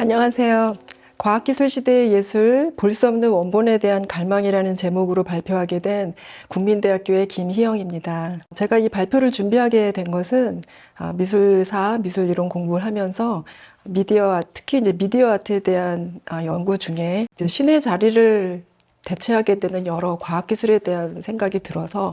안녕하세요. 과학기술 시대의 예술, 볼 수 없는 원본에 대한 갈망이라는 제목으로 발표하게 된 국민대학교의 김희영입니다. 제가 이 발표를 준비하게 된 것은 아, 미술사, 미술이론 공부를 하면서 미디어, 아트, 특히 이제 미디어 아트에 대한 아, 연구 중에 신의 자리를 대체하게 되는 여러 과학기술에 대한 생각이 들어서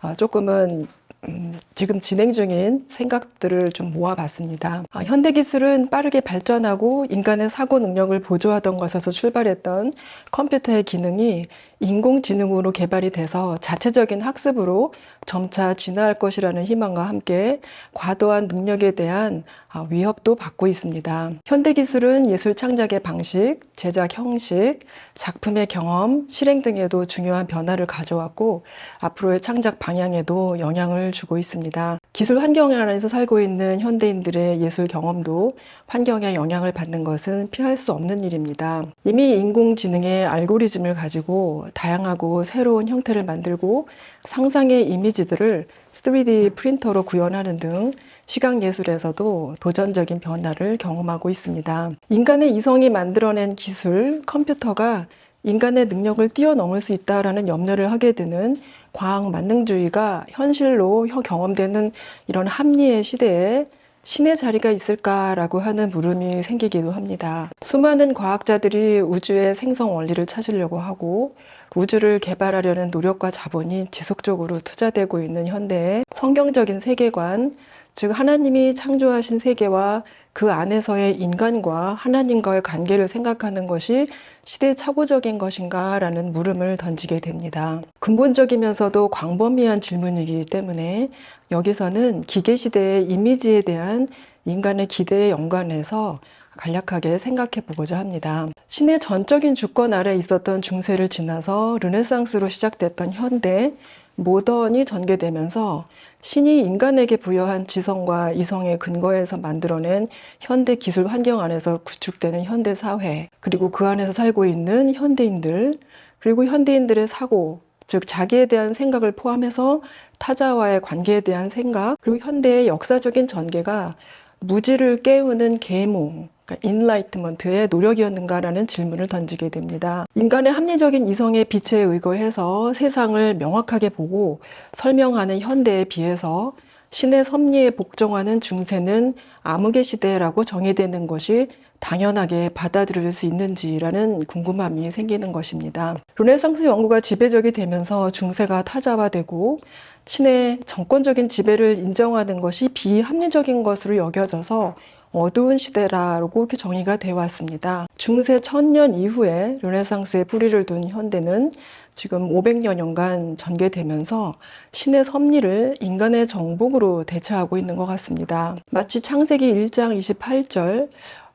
아, 조금은 음, 지금 진행 중인 생각들을 좀 모아봤습니다. 아, 현대 기술은 빠르게 발전하고 인간의 사고 능력을 보조하던 것에서 출발했던 컴퓨터의 기능이 인공지능으로 개발이 돼서 자체적인 학습으로 점차 진화할 것이라는 희망과 함께 과도한 능력에 대한 아, 위협도 받고 있습니다. 현대 기술은 예술 창작의 방식, 제작 형식, 작품의 경험, 실행 등에도 중요한 변화를 가져왔고 앞으로의 창작 방향에도 영향을 주고 있습니다. 기술 환경 안에서 살고 있는 현대인들의 예술 경험도 환경에 영향을 받는 것은 피할 수 없는 일입니다. 이미 인공지능의 알고리즘을 가지고 다양하고 새로운 형태를 만들고 상상의 이미지들을 3D 프린터로 구현하는 등 시각 예술에서도 도전적인 변화를 경험하고 있습니다. 인간의 이성이 만들어낸 기술, 컴퓨터가 인간의 능력을 뛰어넘을 수 있다라는 염려를 하게 되는 과학 만능주의가 현실로 경험되는 이런 합리의 시대에 신의 자리가 있을까라고 하는 물음이 생기기도 합니다. 수많은 과학자들이 우주의 생성 원리를 찾으려고 하고 우주를 개발하려는 노력과 자본이 지속적으로 투자되고 있는 현대의 성경적인 세계관, 즉 하나님이 창조하신 세계와 그 안에서의 인간과 하나님과의 관계를 생각하는 것이 시대착오적인 것인가라는 물음을 던지게 됩니다. 근본적이면서도 광범위한 질문이기 때문에 여기서는 기계 시대의 이미지에 대한 인간의 기대에 연관해서 간략하게 생각해 보고자 합니다. 신의 전적인 주권 아래 있었던 중세를 지나서 르네상스로 시작됐던 현대, 모던이 전개되면서 신이 인간에게 부여한 지성과 이성의 근거에서 만들어낸 현대 기술 환경 안에서 구축되는 현대 사회, 그리고 그 안에서 살고 있는 현대인들, 그리고 현대인들의 사고, 즉 자기에 대한 생각을 포함해서 타자와의 관계에 대한 생각, 그리고 현대의 역사적인 전개가 무지를 깨우는 계몽, 그러니까 인라이트먼트의 노력이었는가라는 질문을 던지게 됩니다. 인간의 합리적인 이성의 빛에 의거해서 세상을 명확하게 보고 설명하는 현대에 비해서 신의 섭리에 복종하는 중세는 암흑의 시대라고 정의되는 것이 당연하게 받아들일 수 있는지라는 궁금함이 생기는 것입니다. 르네상스 연구가 지배적이 되면서 중세가 타자화되고 신의 정권적인 지배를 인정하는 것이 비합리적인 것으로 여겨져서 어두운 시대라고 이렇게 정의가 되어 왔습니다. 중세 천년 이후에 르네상스의 뿌리를 둔 현대는 지금 500여년간 전개되면서 신의 섭리를 인간의 정복으로 대체하고 있는 것 같습니다. 마치 창세기 1장 28절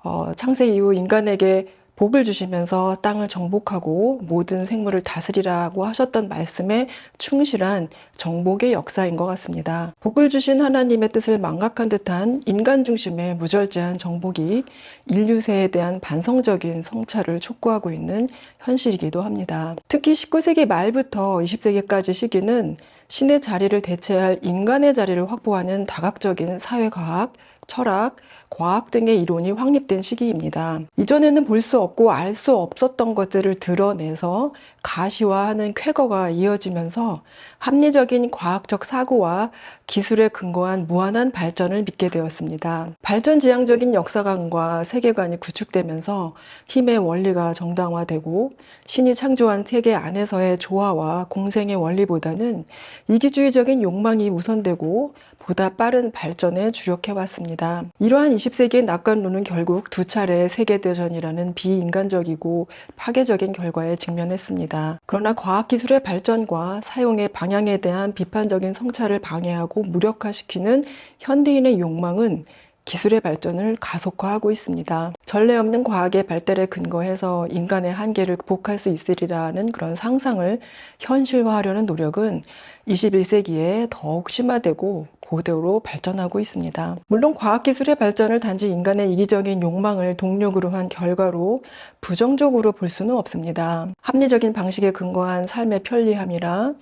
어, 창세 이후 인간에게 복을 주시면서 땅을 정복하고 모든 생물을 다스리라고 하셨던 말씀에 충실한 정복의 역사인 것 같습니다. 복을 주신 하나님의 뜻을 망각한 듯한 인간 중심의 무절제한 정복이 인류세에 대한 반성적인 성찰을 촉구하고 있는 현실이기도 합니다. 특히 19세기 말부터 20세기까지 시기는 신의 자리를 대체할 인간의 자리를 확보하는 다각적인 사회과학, 철학, 과학 등의 이론이 확립된 시기입니다. 이전에는 볼 수 없고 알 수 없었던 것들을 드러내서 가시화하는 쾌거가 이어지면서 합리적인 과학적 사고와 기술에 근거한 무한한 발전을 믿게 되었습니다. 발전지향적인 역사관과 세계관이 구축되면서 힘의 원리가 정당화되고 신이 창조한 세계 안에서의 조화와 공생의 원리보다는 이기주의적인 욕망이 우선되고 보다 빠른 발전에 주력해 왔습니다. 이러한 20세기의 낙관론은 결국 두 차례 세계대전이라는 비인간적이고 파괴적인 결과에 직면했습니다. 그러나 과학기술의 발전과 사용의 방향에 대한 비판적인 성찰을 방해하고 무력화시키는 현대인의 욕망은 기술의 발전을 가속화하고 있습니다. 전례 없는 과학의 발달에 근거해서 인간의 한계를 극복할 수 있으리라는 그런 상상을 현실화하려는 노력은 21세기에 더욱 심화되고 고도로 발전하고 있습니다. 물론 과학기술의 발전을 단지 인간의 이기적인 욕망을 동력으로 한 결과로 부정적으로 볼 수는 없습니다. 합리적인 방식에 근거한 삶의 편리함이라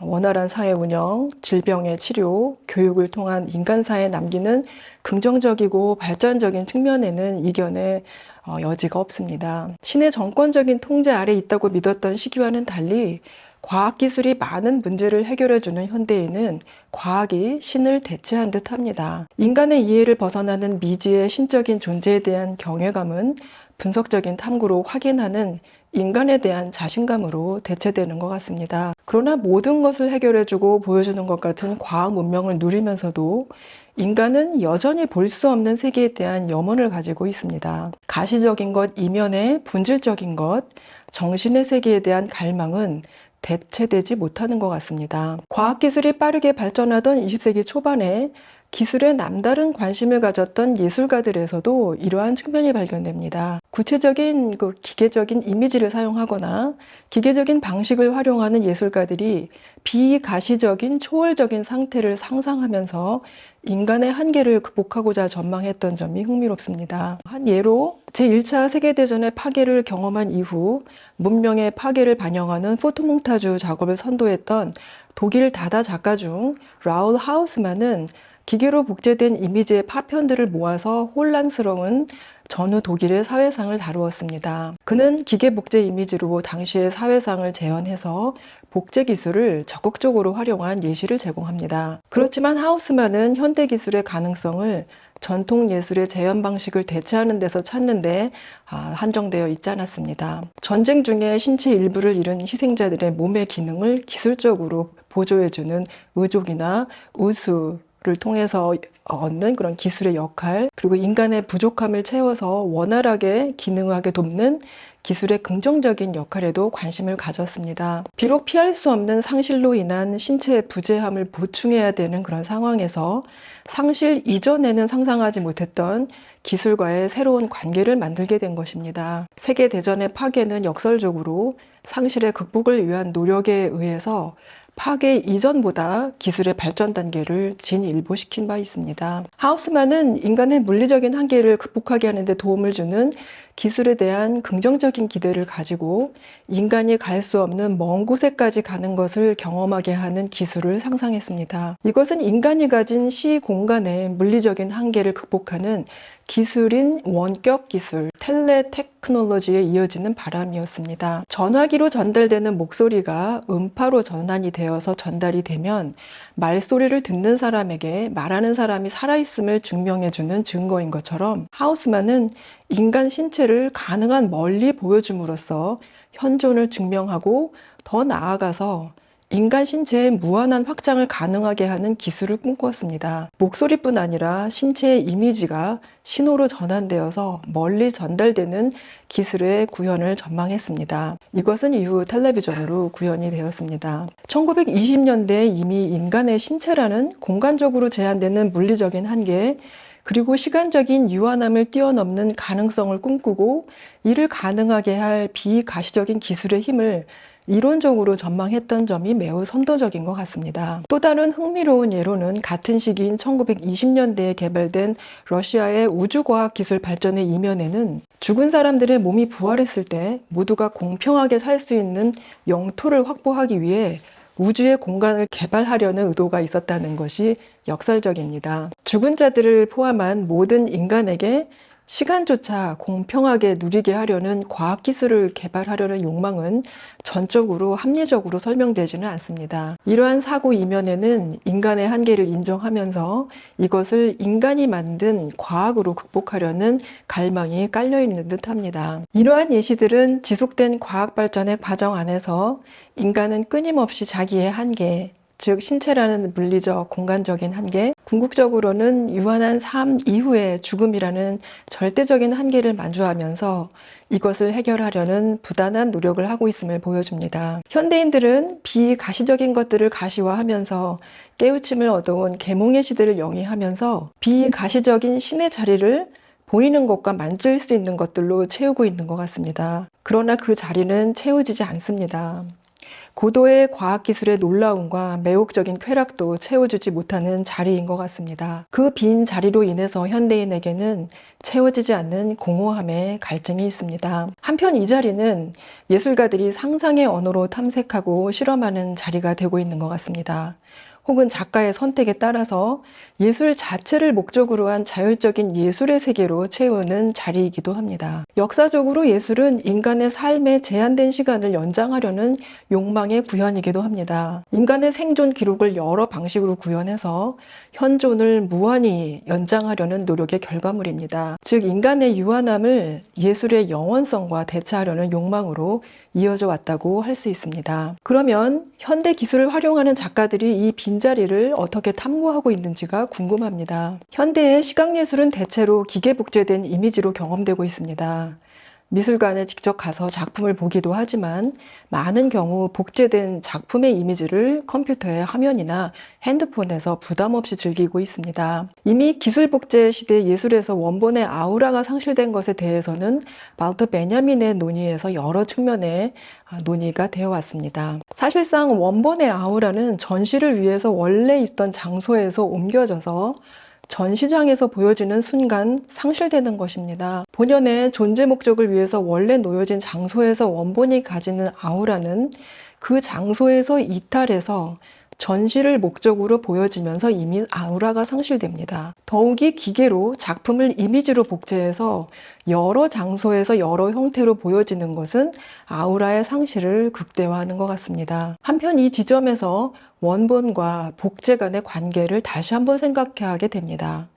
원활한 사회 운영, 질병의 치료, 교육을 통한 인간사에 남기는 긍정적이고 발전적인 측면에는 이견의 어, 여지가 없습니다. 신의 정권적인 통제 아래 있다고 믿었던 시기와는 달리 과학기술이 많은 문제를 해결해주는 현대에는 과학이 신을 대체한 듯 합니다. 인간의 이해를 벗어나는 미지의 신적인 존재에 대한 경외감은 분석적인 탐구로 확인하는 인간에 대한 자신감으로 대체되는 것 같습니다. 그러나 모든 것을 해결해주고 보여주는 것 같은 과학 문명을 누리면서도 인간은 여전히 볼 수 없는 세계에 대한 염원을 가지고 있습니다. 가시적인 것 이면에 본질적인 것, 정신의 세계에 대한 갈망은 대체되지 못하는 것 같습니다. 과학기술이 빠르게 발전하던 20세기 초반에 기술에 남다른 관심을 가졌던 예술가들에서도 이러한 측면이 발견됩니다. 구체적인 그 기계적인 이미지를 사용하거나 기계적인 방식을 활용하는 예술가들이 비가시적인 초월적인 상태를 상상하면서 인간의 한계를 극복하고자 전망했던 점이 흥미롭습니다. 한 예로 제1차 세계대전의 파괴를 경험한 이후 문명의 파괴를 반영하는 포토몽타주 작업을 선도했던 독일 다다 작가 중 라울 하우스만은 기계로 복제된 이미지의 파편들을 모아서 혼란스러운 전후 독일의 사회상을 다루었습니다. 그는 기계 복제 이미지로 당시의 사회상을 재현해서 복제 기술을 적극적으로 활용한 예시를 제공합니다. 그렇지만 하우스만은 현대 기술의 가능성을 전통 예술의 재현 방식을 대체하는 데서 찾는데 아, 한정되어 있지 않았습니다. 전쟁 중에 신체 일부를 잃은 희생자들의 몸의 기능을 기술적으로 보조해주는 의족이나 의수 를 통해서 얻는 그런 기술의 역할, 그리고 인간의 부족함을 채워서 원활하게 기능하게 돕는 기술의 긍정적인 역할에도 관심을 가졌습니다. 비록 피할 수 없는 상실로 인한 신체의 부재함을 보충해야 되는 그런 상황에서 상실 이전에는 상상하지 못했던 기술과의 새로운 관계를 만들게 된 것입니다. 세계대전의 파괴는 역설적으로 상실의 극복을 위한 노력에 의해서 파괴 이전보다 기술의 발전 단계를 진일보시킨 바 있습니다. 하우스만은 인간의 물리적인 한계를 극복하게 하는 데 도움을 주는 기술에 대한 긍정적인 기대를 가지고 인간이 갈 수 없는 먼 곳에까지 가는 것을 경험하게 하는 기술을 상상했습니다. 이것은 인간이 가진 시 공간의 물리적인 한계를 극복하는 기술인 원격 기술, 텔레테크놀로지에 이어지는 바람이었습니다. 전화기로 전달되는 목소리가 음파로 전환이 되어서 전달이 되면 말소리를 듣는 사람에게 말하는 사람이 살아있음을 증명해주는 증거인 것처럼 하우스만은 인간 신체를 가능한 멀리 보여줌으로써 현존을 증명하고 더 나아가서 인간 신체의 무한한 확장을 가능하게 하는 기술을 꿈꿨습니다. 목소리뿐 아니라 신체의 이미지가 신호로 전환되어서 멀리 전달되는 기술의 구현을 전망했습니다. 이것은 이후 텔레비전으로 구현이 되었습니다. 1920년대에 이미 인간의 신체라는 공간적으로 제한되는 물리적인 한계, 그리고 시간적인 유한함을 뛰어넘는 가능성을 꿈꾸고 이를 가능하게 할 비가시적인 기술의 힘을 이론적으로 전망했던 점이 매우 선도적인 것 같습니다. 또 다른 흥미로운 예로는 같은 시기인 1920년대에 개발된 러시아의 우주과학 기술 발전의 이면에는 죽은 사람들의 몸이 부활했을 때 모두가 공평하게 살 수 있는 영토를 확보하기 위해 우주의 공간을 개발하려는 의도가 있었다는 것이 역설적입니다. 죽은 자들을 포함한 모든 인간에게 시간조차 공평하게 누리게 하려는 과학기술을 개발하려는 욕망은 전적으로 합리적으로 설명되지는 않습니다. 이러한 사고 이면에는 인간의 한계를 인정하면서 이것을 인간이 만든 과학으로 극복하려는 갈망이 깔려 있는 듯 합니다. 이러한 예시들은 지속된 과학 발전의 과정 안에서 인간은 끊임없이 자기의 한계, 즉 신체라는 물리적 공간적인 한계, 궁극적으로는 유한한 삶 이후의 죽음이라는 절대적인 한계를 마주하면서 이것을 해결하려는 부단한 노력을 하고 있음을 보여줍니다. 현대인들은 비가시적인 것들을 가시화하면서 깨우침을 얻어온 계몽의 시대를 영위하면서 비가시적인 신의 자리를 보이는 것과 만질 수 있는 것들로 채우고 있는 것 같습니다. 그러나 그 자리는 채워지지 않습니다. 고도의 과학기술의 놀라움과 매혹적인 쾌락도 채워주지 못하는 자리인 것 같습니다. 그 빈 자리로 인해서 현대인에게는 채워지지 않는 공허함의 갈증이 있습니다. 한편 이 자리는 예술가들이 상상의 언어로 탐색하고 실험하는 자리가 되고 있는 것 같습니다. 혹은 작가의 선택에 따라서 예술 자체를 목적으로 한 자율적인 예술의 세계로 채우는 자리이기도 합니다. 역사적으로 예술은 인간의 삶의 제한된 시간을 연장하려는 욕망의 구현이기도 합니다. 인간의 생존 기록을 여러 방식으로 구현해서 현존을 무한히 연장하려는 노력의 결과물입니다. 즉, 인간의 유한함을 예술의 영원성과 대체하려는 욕망으로 이어져 왔다고 할 수 있습니다. 그러면 현대 기술을 활용하는 작가들이 이 빈자리를 어떻게 탐구하고 있는지가 궁금합니다. 현대의 시각예술은 대체로 기계 복제된 이미지로 경험되고 있습니다. 미술관에 직접 가서 작품을 보기도 하지만 많은 경우 복제된 작품의 이미지를 컴퓨터의 화면이나 핸드폰에서 부담 없이 즐기고 있습니다. 이미 기술 복제 시대 예술에서 원본의 아우라가 상실된 것에 대해서는 발터 베냐민의 논의에서 여러 측면의 논의가 되어 왔습니다. 사실상 원본의 아우라는 전시를 위해서 원래 있던 장소에서 옮겨져서 전 시장에서 보여지는 순간 상실되는 것입니다. 본연의 존재 목적을 위해서 원래 놓여진 장소에서 원본이 가지는 아우라는 그 장소에서 이탈해서 전시를 목적으로 보여지면서 이미 아우라가 상실됩니다. 더욱이 기계로 작품을 이미지로 복제해서 여러 장소에서 여러 형태로 보여지는 것은 아우라의 상실을 극대화하는 것 같습니다. 한편 이 지점에서 원본과 복제 간의 관계를 다시 한번 생각해야 하게 됩니다.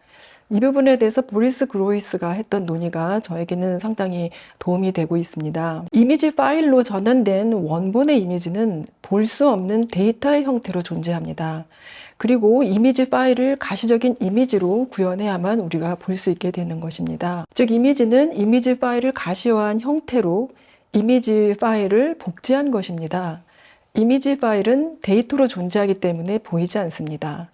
이 부분에 대해서 보리스 그로이스가 했던 논의가 저에게는 상당히 도움이 되고 있습니다. 이미지 파일로 전환된 원본의 이미지는 볼 수 없는 데이터의 형태로 존재합니다. 그리고 이미지 파일을 가시적인 이미지로 구현해야만 우리가 볼 수 있게 되는 것입니다. 즉, 이미지는 이미지 파일을 가시화한 형태로 이미지 파일을 복제한 것입니다. 이미지 파일은 데이터로 존재하기 때문에 보이지 않습니다.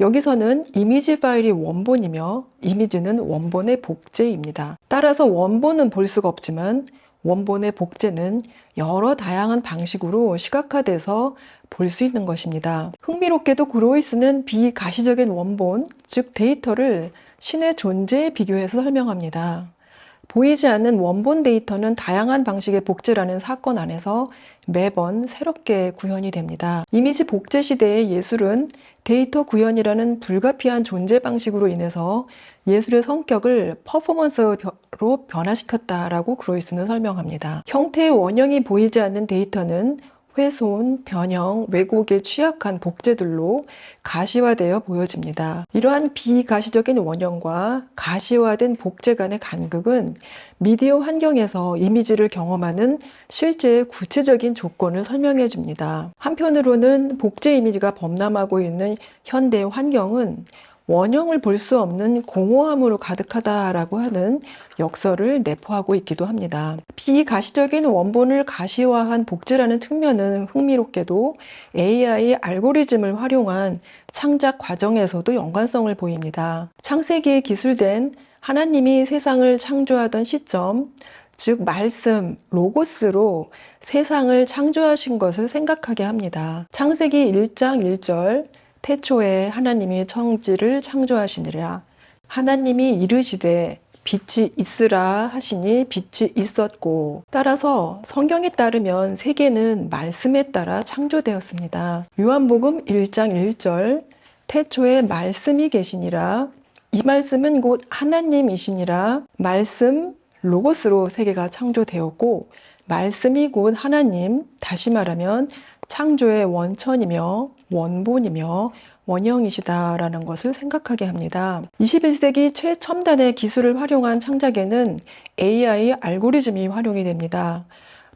여기서는 이미지 파일이 원본이며 이미지는 원본의 복제입니다. 따라서 원본은 볼 수가 없지만 원본의 복제는 여러 다양한 방식으로 시각화돼서 볼 수 있는 것입니다. 흥미롭게도 그로이스는 비가시적인 원본, 즉 데이터를 신의 존재에 비교해서 설명합니다. 보이지 않는 원본 데이터는 다양한 방식의 복제라는 사건 안에서 매번 새롭게 구현이 됩니다. 이미지 복제 시대의 예술은 데이터 구현이라는 불가피한 존재 방식으로 인해서 예술의 성격을 퍼포먼스로 변화시켰다라고 그로이스는 설명합니다. 형태의 원형이 보이지 않는 데이터는 훼손, 변형, 왜곡에 취약한 복제들로 가시화되어 보여집니다. 이러한 비가시적인 원형과 가시화된 복제 간의 간극은 미디어 환경에서 이미지를 경험하는 실제의 구체적인 조건을 설명해 줍니다. 한편으로는 복제 이미지가 범람하고 있는 현대 환경은 원형을 볼 수 없는 공허함으로 가득하다라고 하는 역설을 내포하고 있기도 합니다. 비가시적인 원본을 가시화한 복제라는 측면은 흥미롭게도 AI 알고리즘을 활용한 창작 과정에서도 연관성을 보입니다. 창세기에 기술된 하나님이 세상을 창조하던 시점, 즉 말씀, 로고스로 세상을 창조하신 것을 생각하게 합니다. 창세기 1장 1절 태초에 하나님이 청지를 창조하시니라. 하나님이 이르시되 빛이 있으라 하시니 빛이 있었고 따라서 성경에 따르면 세계는 말씀에 따라 창조되었습니다. 요한복음 1장 1절 태초에 말씀이 계시니라 이 말씀은 곧 하나님이시니라 말씀 로고스로 세계가 창조되었고 말씀이 곧 하나님 다시 말하면 창조의 원천이며 원본이며 원형이시다라는 것을 생각하게 합니다. 21세기 최첨단의 기술을 활용한 창작에는 AI 알고리즘이 활용이 됩니다.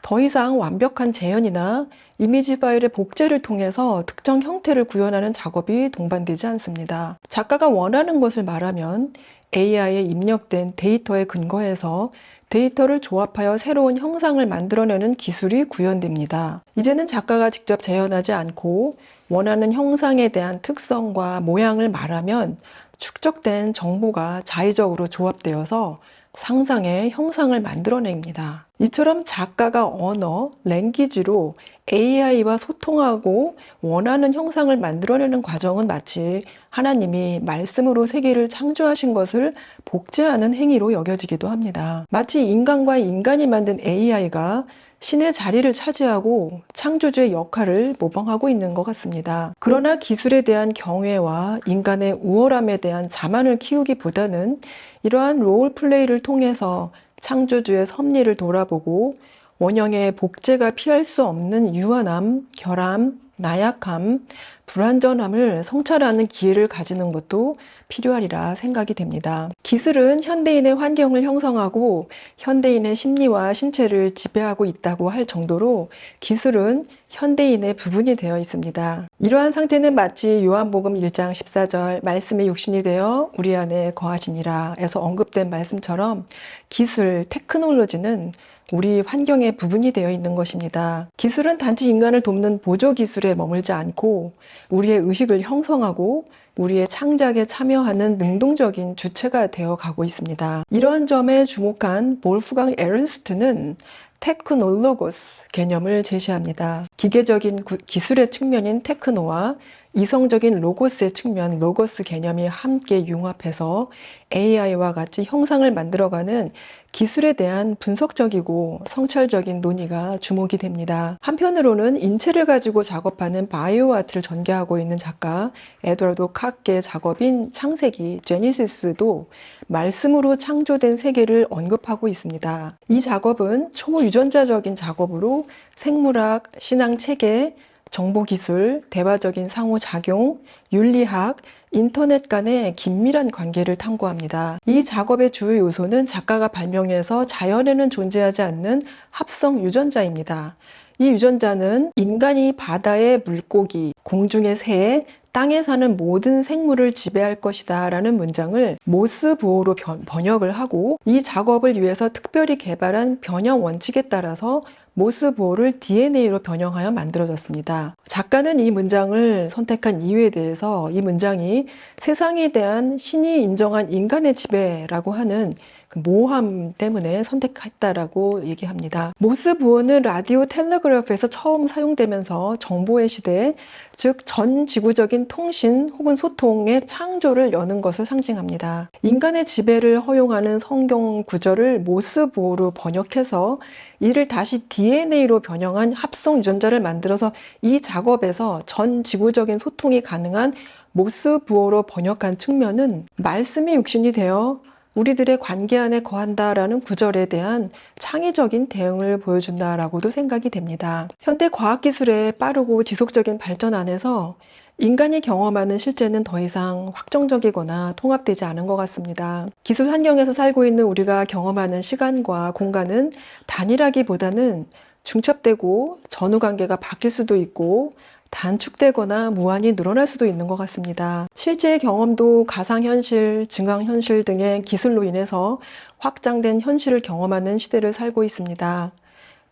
더 이상 완벽한 재현이나 이미지 파일의 복제를 통해서 특정 형태를 구현하는 작업이 동반되지 않습니다. 작가가 원하는 것을 말하면 AI에 입력된 데이터에 근거해서 데이터를 조합하여 새로운 형상을 만들어내는 기술이 구현됩니다. 이제는 작가가 직접 재현하지 않고 원하는 형상에 대한 특성과 모양을 말하면 축적된 정보가 자의적으로 조합되어서 상상의 형상을 만들어냅니다. 이처럼 작가가 언어, 랭귀지로 AI와 소통하고 원하는 형상을 만들어내는 과정은 마치 하나님이 말씀으로 세계를 창조하신 것을 복제하는 행위로 여겨지기도 합니다. 마치 인간과 인간이 만든 AI가 신의 자리를 차지하고 창조주의 역할을 모방하고 있는 것 같습니다. 그러나 기술에 대한 경외와 인간의 우월함에 대한 자만을 키우기보다는 이러한 롤플레이를 통해서 창조주의 섭리를 돌아보고 원형의 복제가 피할 수 없는 유한함, 결함, 나약함, 불완전함을 성찰하는 기회를 가지는 것도 필요하리라 생각이 됩니다. 기술은 현대인의 환경을 형성하고 현대인의 심리와 신체를 지배하고 있다고 할 정도로 기술은 현대인의 부분이 되어 있습니다. 이러한 상태는 마치 요한복음 1장 14절 말씀의 육신이 되어 우리 안에 거하시니라 에서 언급된 말씀처럼 기술, 테크놀로지는 우리 환경의 부분이 되어 있는 것입니다. 기술은 단지 인간을 돕는 보조 기술에 머물지 않고 우리의 의식을 형성하고 우리의 창작에 참여하는 능동적인 주체가 되어 가고 있습니다. 이러한 점에 주목한 볼프강 에른스트는 테크놀로고스 개념을 제시합니다. 기계적인 구- 기술의 측면인 테크노와 이성적인 로고스의 측면, 로고스 개념이 함께 융합해서 AI와 같이 형상을 만들어가는 기술에 대한 분석적이고 성찰적인 논의가 주목이 됩니다. 한편으로는 인체를 가지고 작업하는 바이오 아트를 전개하고 있는 작가 에드워드 카케의 작업인 창세기 제니시스도 말씀으로 창조된 세계를 언급하고 있습니다. 이 작업은 초유전자적인 작업으로 생물학, 신앙 체계, 정보기술, 대화적인 상호작용, 윤리학, 인터넷 간의 긴밀한 관계를 탐구합니다. 이 작업의 주요 요소는 작가가 발명해서 자연에는 존재하지 않는 합성 유전자입니다. 이 유전자는 인간이 바다의 물고기, 공중의 새, 땅에 사는 모든 생물을 지배할 것이다 라는 문장을 모스 보호로 변- 번역을 하고 이 작업을 위해서 특별히 개발한 변형 원칙에 따라서 모스 보호를 DNA로 변형하여 만들어졌습니다. 작가는 이 문장을 선택한 이유에 대해서 이 문장이 세상에 대한 신이 인정한 인간의 지배라고 하는 그 모함 때문에 선택했다라고 얘기합니다. 모스 부호는 라디오 텔레그래프에서 처음 사용되면서 정보의 시대, 즉 전 지구적인 통신 혹은 소통의 창조를 여는 것을 상징합니다. 인간의 지배를 허용하는 성경 구절을 모스 부호로 번역해서 이를 다시 DNA로 변형한 합성 유전자를 만들어서 이 작업에서 전 지구적인 소통이 가능한 모스 부호로 번역한 측면은 말씀이 육신이 되어 우리들의 관계 안에 거한다라는 구절에 대한 창의적인 대응을 보여준다라고도 생각이 됩니다. 현대 과학기술의 빠르고 지속적인 발전 안에서 인간이 경험하는 실제는 더 이상 확정적이거나 통합되지 않은 것 같습니다. 기술 환경에서 살고 있는 우리가 경험하는 시간과 공간은 단일하기보다는 중첩되고 전후 관계가 바뀔 수도 있고 단축되거나 무한히 늘어날 수도 있는 것 같습니다. 실제 경험도 가상현실, 증강현실 등의 기술로 인해서 확장된 현실을 경험하는 시대를 살고 있습니다.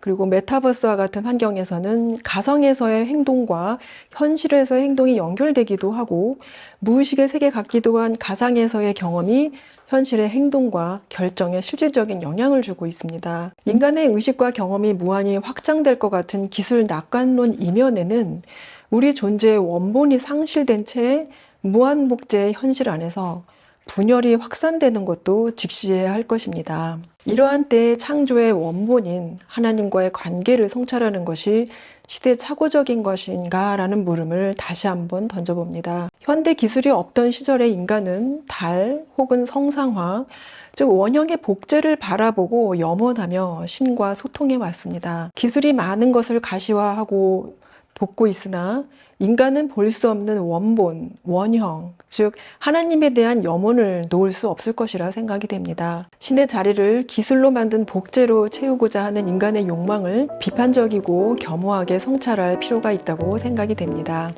그리고 메타버스와 같은 환경에서는 가상에서의 행동과 현실에서의 행동이 연결되기도 하고 무의식의 세계 같기도 한 가상에서의 경험이 현실의 행동과 결정에 실질적인 영향을 주고 있습니다. 인간의 의식과 경험이 무한히 확장될 것 같은 기술 낙관론 이면에는 우리 존재의 원본이 상실된 채 무한 복제의 현실 안에서 분열이 확산되는 것도 직시해야 할 것입니다. 이러한 때의 창조의 원본인 하나님과의 관계를 성찰하는 것이 시대착오적인 것인가 라는 물음을 다시 한번 던져봅니다. 현대 기술이 없던 시절의 인간은 달 혹은 성상화, 즉 원형의 복제를 바라보고 염원하며 신과 소통해 왔습니다. 기술이 많은 것을 가시화하고 돕고 있으나 인간은 볼 수 없는 원본, 원형, 즉 하나님에 대한 염원을 놓을 수 없을 것이라 생각이 됩니다. 신의 자리를 기술로 만든 복제로 채우고자 하는 인간의 욕망을 비판적이고 겸허하게 성찰할 필요가 있다고 생각이 됩니다.